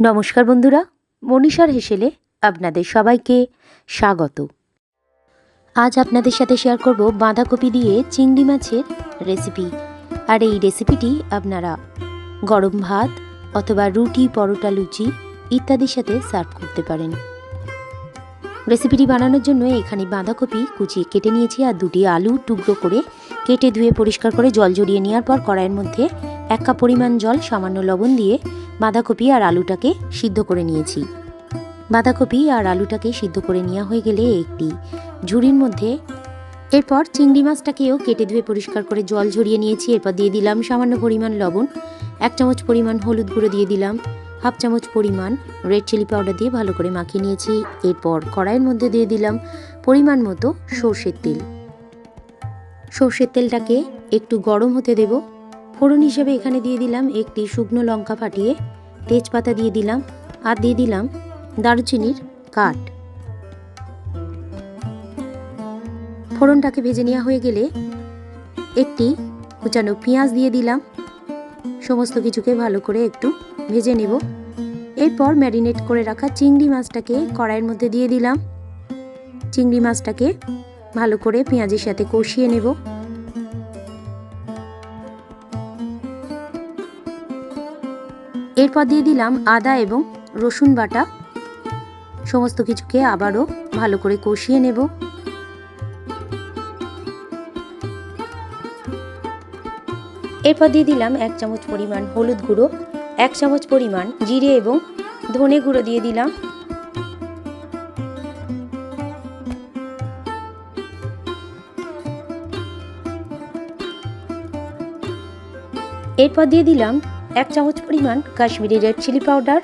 নমস্কার বন্ধুরা, মনীষার হেসেলে আপনাদের সবাইকে স্বাগত। আজ আপনাদের সাথে শেয়ার করব বাঁধাকপি দিয়ে চিংড়ি মাছের রেসিপি আর এই রেসিপিটি আপনারা গরম ভাত অথবা রুটি, পরোটা, লুচি ইত্যাদির সাথে সার্ভ করতে পারেন। রেসিপিটি বানানোর জন্য এখানে বাঁধাকপি কুচিয়ে কেটে নিয়েছি আর দুটি আলু টুকরো করে কেটে ধুয়ে পরিষ্কার করে জল জড়িয়ে নেওয়ার পর কড়াইয়ের মধ্যে এক কাপ পরিমাণ জল, সামান্য লবণ দিয়ে বাঁধাকপি আর আলুটাকে সিদ্ধ করে নিয়েছি। বাঁধাকপি আর আলুটাকে সিদ্ধ করে নেওয়া হয়ে গেলে একটি ঝুড়ির মধ্যে এরপর চিংড়ি মাছটাকেও কেটে ধুয়ে পরিষ্কার করে জল ঝরিয়ে নিয়েছি। এরপর দিয়ে দিলাম সামান্য পরিমাণ লবণ, এক চামচ পরিমাণ হলুদ গুঁড়ো দিয়ে দিলাম, হাফ চামচ পরিমাণ রেড চিলি পাউডার দিয়ে ভালো করে মাখিয়ে নিয়েছি। এরপর কড়াইয়ের মধ্যে দিয়ে দিলাম পরিমাণ মতো সর্ষের তেল। সর্ষের তেলটাকে একটু গরম হতে দেব। ফোড়ন হিসেবে এখানে দিয়ে দিলাম একটি শুকনো লঙ্কা ফাটিয়ে, তেজপাতা দিয়ে দিলাম আর দিয়ে দিলাম দারুচিনির কাঠ। ফোড়নটাকে ভেজে নেওয়া হয়ে গেলে একটি কুচানো পেঁয়াজ দিয়ে দিলাম। সমস্ত কিছুকে ভালো করে একটু ভেজে নেব। এরপর ম্যারিনেট করে রাখা চিংড়ি মাছটাকে কড়াইয়ের মধ্যে দিয়ে দিলাম। চিংড়ি মাছটাকে ভালো করে পেঁয়াজের সাথে কষিয়ে নেব। এরপর দিয়ে দিলাম আদা এবং রসুন বাটা। সমস্ত কিছুকে আবারও ভালো করে কষিয়ে নেব। এরপর দিয়ে দিলাম এক চামচ পরিমাণ হলুদ গুঁড়ো, এক চামচ পরিমাণ জিরে এবং ধনে গুঁড়ো দিয়ে দিলাম। এরপর দিয়ে দিলাম এক চামচ পরিমাণ কাশ্মীরি রেড চিলি পাউডার।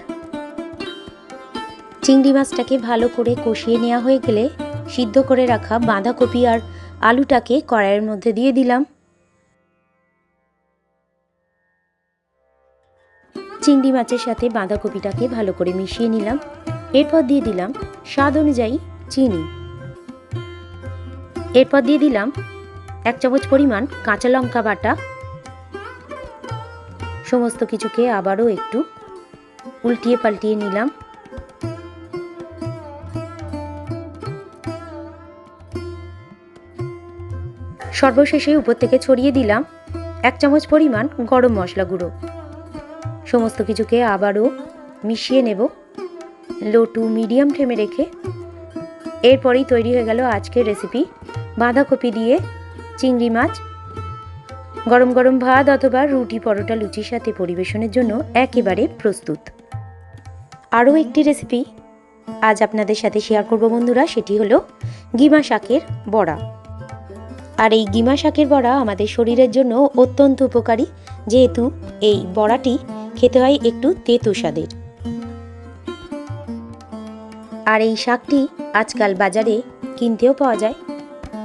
চিংড়ি মাছটাকে ভালো করে কষিয়ে নেওয়া হয়ে গেলে সিদ্ধ করে রাখা বাঁধাকপি আর আলুটাকে কড়াইয়ের মধ্যে দিয়ে দিলাম। চিংড়ি মাছের সাথে বাঁধাকপিটাকে ভালো করে মিশিয়ে নিলাম। এরপর দিয়ে দিলাম স্বাদ অনুযায়ী চিনি। এরপর দিয়ে দিলাম এক চামচ পরিমাণ কাঁচা লঙ্কা বাটা। সমস্ত কিছুকে আবারও একটু উল্টিয়ে পাল্টিয়ে নিলাম। সর্বশেষে উপর থেকে ছড়িয়ে দিলাম এক চামচ পরিমাণ গরম মশলা গুঁড়ো। সমস্ত কিছুকে আবারও মিশিয়ে নেব। লো টু মিডিয়াম ফ্লেমে রেখে এরপরেই তৈরি হয়ে গেল আজকের রেসিপি। বাঁধাকপি দিয়ে চিংড়ি মাছ গরম গরম ভাত অথবা রুটি পরোটা লুচির সাথে পরিবেশনের জন্য একেবারে প্রস্তুত। আরও একটি রেসিপি আজ আপনাদের সাথে শেয়ার করব বন্ধুরা, সেটি হলো গিমা শাকের বড়া। আর এই গিমা শাকের বড়া আমাদের শরীরের জন্য অত্যন্ত উপকারী, যেহেতু এই বড়াটি খেতে হয় একটু তেতো স্বাদের। আর এই শাকটি আজকাল বাজারে কিনতেও পাওয়া যায়।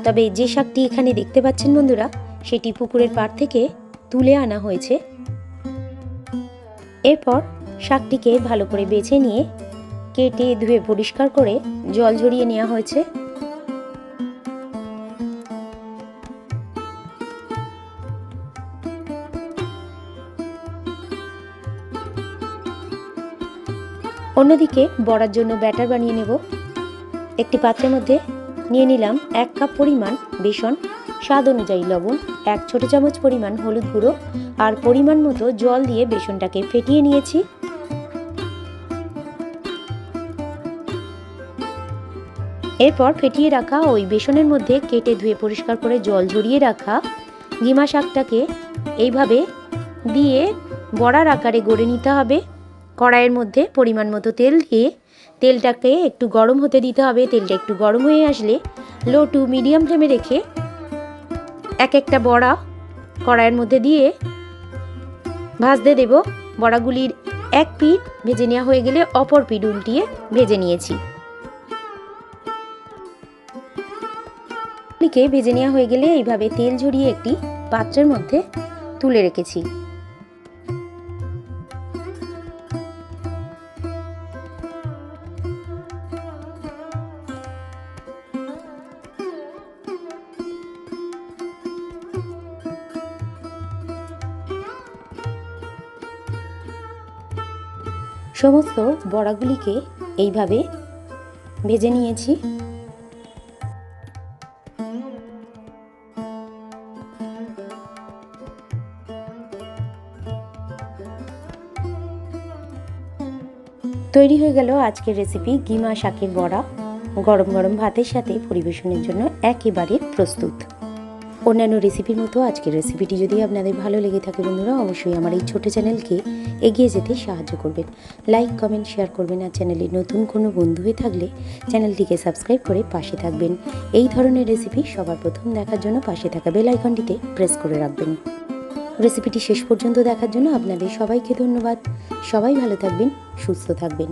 তবে যে শাকটি এখানে দেখতে পাচ্ছেন বন্ধুরা সেটি পুকুরের পাড় থেকে তুলে আনা হয়েছে। এরপর শাকটিকে ভালো করে বেছে নিয়ে কেটে ধুয়ে পরিষ্কার করে জল ঝরিয়ে নেওয়া হয়েছে। অন্যদিকে বড়ার জন্য ব্যাটার বানিয়ে নেব। একটি পাত্রের মধ্যে নিয়ে নিলাম এক কাপ পরিমাণ বেসন। স্বাদ অনুযায়ী লবণ, এক ছোট চামচ পরিমাণ হলুদ গুঁড়ো আর পরিমাণ মতো জল দিয়ে বেসনটাকে ফেটিয়ে নিয়েছি। এরপর ফেটিয়ে রাখা ওই বেসনের মধ্যে কেটে ধুয়ে পরিষ্কার করে জল ঝরিয়ে রাখা গিমা শাকটাকে এইভাবে দিয়ে বড়ার আকারে গড়ে নিতে হবে। কড়াইয়ের মধ্যে পরিমাণ মতো তেল দিয়ে তেলটাকে একটু গরম হতে দিতে হবে। তেলটা একটু গরম হয়ে আসলে লো টু মিডিয়াম ফ্লেমে রেখে এক একটা বড়া কড়াইয়ের মধ্যে দিয়ে ভাজতে দেব। বড়াগুলির এক পিঠ ভেজে নেওয়া হয়ে গেলে অপর পিঠ উল্টিয়ে ভেজে নিয়েছি। ভেজে নেওয়া হয়ে গেলে এইভাবে তেল ঝরিয়ে একটি পাত্রের মধ্যে তুলে রেখেছি। সমস্ত বড়াগুলিকে এইভাবে ভেজে নিয়েছি। তৈরি হয়ে গেল আজকের রেসিপি গিমা শাকের বড়া। গরম গরম ভাতের সাথে পরিবেশনের জন্য একেবারে প্রস্তুত। অন্যান্য রেসিপির মতো আজকের রেসিপিটি যদি আপনাদের ভালো লেগে থাকে বন্ধুরা, অবশ্যই আমার এই ছোট চ্যানেলকে এগিয়ে যেতে সাহায্য করবেন। লাইক কমেন্ট শেয়ার করবেন আর চ্যানেলে নতুন কোনো বন্ধু হয়ে থাকলে চ্যানেলটিকে সাবস্ক্রাইব করে পাশে থাকবেন। এই ধরনের রেসিপি সবার প্রথম দেখার জন্য পাশে থাকা বেল আইকনটিতে প্রেস করে রাখবেন। রেসিপিটি শেষ পর্যন্ত দেখার জন্য আপনাদের সবাইকে ধন্যবাদ। সবাই ভালো থাকবেন, সুস্থ থাকবেন।